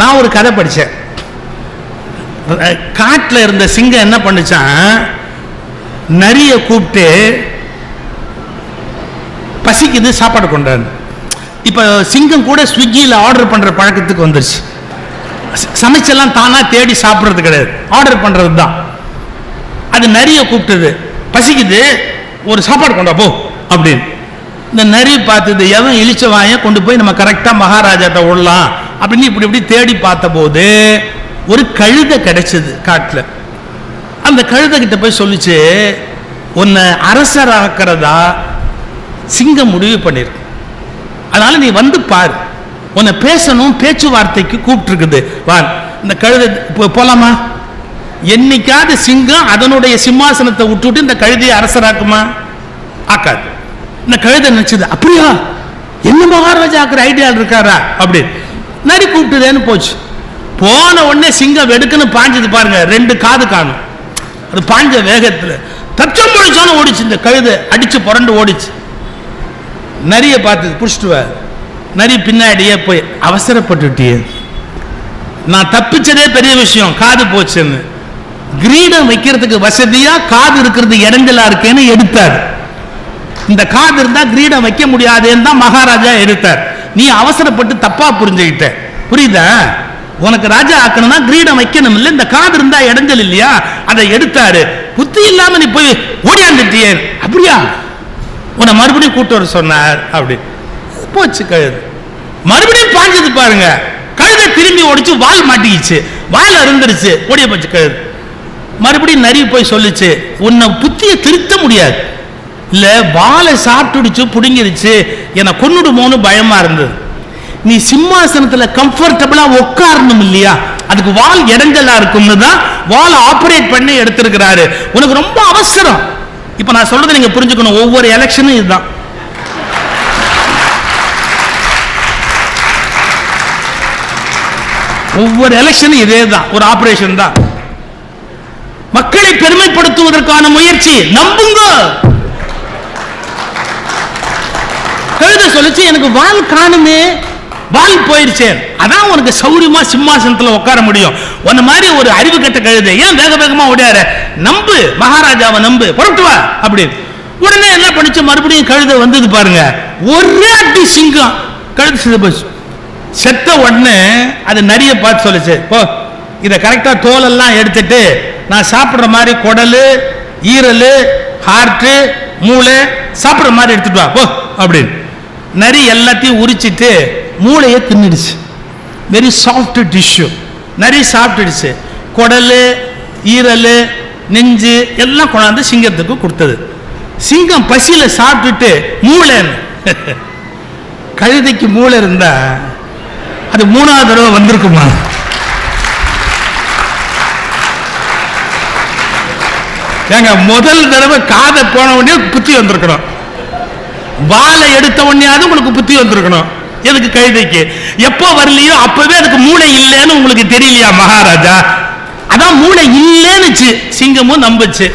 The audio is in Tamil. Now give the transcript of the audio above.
நான் ஒரு கதை படித்தேன் காட்டில் இருந்த சிங்கம் என்ன பண்ணுச்சான் நரியை கூப்பிட்டு பசிக்குது சாப்பாடு கொண்டாந்து இப்போ சிங்கம் கூட ஸ்விக்கியில் ஆர்டர் பண்ணுற பழக்கத்துக்கு வந்துருச்சு. சமைச்செல்லாம் தானாக தேடி சாப்பிட்றது கிடையாது. ஆர்டர் பண்ணுறது தான். அது நரியை கூப்பிட்டது. பசிக்குது ஒரு சாப்பாடு கொண்டா போ அப்படின்னு. இந்த நரி பார்த்தது எவன் இழிச்ச வாயை கொண்டு போய் நம்ம கரெக்டாக மகாராஜாட்ட விடலாம். அப்படின்னு இப்படி இப்படி தேடி பார்த்தபோது ஒரு கழுதை கிடைச்சது காட்டில். அந்த கழுதை கிட்ட போய் சொல்லிச்சு உன்னை அரசராக்கிறதா சிங்கம் முடிவு பண்ணிருக்கு அதனால நீ வந்து பாரு. உன்னை பேசணும் பேச்சுவார்த்தைக்கு கூப்பிட்டுருக்குது. வா இந்த கழுதை போலாமா? என்னைக்காவது சிங்கம் அதனுடைய சிம்மாசனத்தை விட்டுட்டு இந்த கழுதையை அரசராக்குமா? ஆக்காது. இந்த கழுதை நினைச்சது அப்படியா? என்ன மகாராஜா ஆக்கிற ஐடியா இருக்காரா? அப்படின்னு நரி கூப்பிட்டுதேன்னு போச்சு. போன உடனே சிங்கம் வெடுக்குன்னு பாஞ்சது பாருங்க ரெண்டு காது காணும். அது பாஞ்ச வேகத்தில். தச்சம் முடிச்சாலும் ஓடிச்சு இந்த கழுதை அடிச்சு புரண்டு ஓடிச்சு. நரிய பார்த்து புடிச்சிட்டு நரி பின்னாடியே போய் அவசரப்பட்டுட்டியே. நான் தப்பிச்சதே பெரிய விஷயம் காது போச்சுன்னு. கிரீடம் வைக்கிறதுக்கு வசதியா காது இருக்கிறது இடைஞ்சலா இருக்கேன்னு எடுத்தார். இந்த காது இருந்தா கிரீடம் வைக்க முடியாதுன்னு தான் மகாராஜா எடுத்தார். நீ அவசரப்பட்டு தப்பா புரிஞ்சுக்கிட்ட புரியுதா? உனக்கு ராஜா ஆக்கணும்னா கிரீடம் வைக்கணும் இல்ல இந்த காது இருந்தா இடைஞ்சல் இல்லையா? அதை எடுத்தாரு. புத்தி இல்லாம நீ போய் ஓடியாந்துட்டியே அப்படியா? உன்னை மறுபடியும் கூட்டு வர சொன்னார். அப்படி. போச்சு கழுது. மறுபடியும் பாஞ்சது பாருங்க. கழுதை திரும்பி ஒடிச்சு வால் மாட்டிக்கிச்சு. வால் அருந்துருச்சு ஓடிய போச்சு கழுது. மறுபடியும் நரி போய் சொல்லுச்சு. உன்னை புத்தியை திருத்த முடியாது. இல்லை வாலை சாப்பிட்டுடுச்சு புடுங்கிருச்சு. என்னை கொன்னுடுமோன்னு பயமா இருந்தது. நீ சிம்மாசனத்தில் கம்ஃபர்டபுளா உட்காரணும் இல்லையா? அதுக்கு வால் இடைஞ்சலா இருக்கும்னு தான் வால் ஆப்ரேட் பண்ணி எடுத்திருக்கிறாரு. உனக்கு ரொம்ப அவசரம். இப்ப நான் சொல்றதை நீங்க புரிஞ்சுக்கணும். ஒவ்வொரு எலெக்ஷனும் இதுதான். ஒவ்வொரு எலெக்ஷனும் இதே தான் ஒரு ஆபரேஷன் தான். மக்களை பெருமைப்படுத்துவதற்கான முயற்சி. நம்புங்க கழுத சொல்லுச்சு எனக்கு வால் காணுமே. வால் போயிருச்சே. அதான் உனக்கு சௌரியமா சிம்மாசனத்துல உட்கார முடியும். உன்ன மாதிரி ஒரு அறிவு கட்ட கழுது ஏன் வேக வேகமா ஓடியார? நம்பு மகாராஜாவை நம்பு. புரட்டு வா அப்படின்னு உடனே என்ன பண்ணிச்சு? மறுபடியும் கழுதை வந்தது பாருங்க. ஒரே அடி சிங்கம். கழுது செத்து போச்சு. செத்த உடனே அது நரிய பார்த்து சொல்லுச்சு போ இதை கரெக்டா தோலெல்லாம் எடுத்துட்டு நான் சாப்பிடுற மாதிரி குடலு ஈரல் ஹார்ட்டு மூளை சாப்பிடுற மாதிரி எடுத்துட்டு வா போ அப்படின்னு. நரி எல்லாத்தையும் உரிச்சிட்டு மூளையை தின்னுடுச்சு. வெரி சாஃப்ட் டிஷ்யூ நரி சாப்பிட்டுடுச்சு. குடல் ஈரல் நெஞ்சு எல்லாம் கொண்டாந்து சிங்கத்துக்கு கொடுத்தது. சிங்கம் பசியில சாப்பிட்டுட்டு மூளைன்னு கழுதைக்கு மூளை இருந்தா அது மூணாவது தடவை வந்திருக்குமா? ஏங்க முதல் தடவை காதை போன உடனே குத்தி வந்திருக்கணும். வாழை எடுத்த உடனேயாவது உங்களுக்கு புத்தி வந்திருக்கணும். எதுக்கு கழுதைக்கு? எப்போ வரலையோ அப்பவே அதுக்கு மூளை இல்லைன்னு உங்களுக்கு தெரியலையா மகாராஜா? அதான் மூளை இல்லைன்னுச்சு சிங்கமும் நம்புச்சு.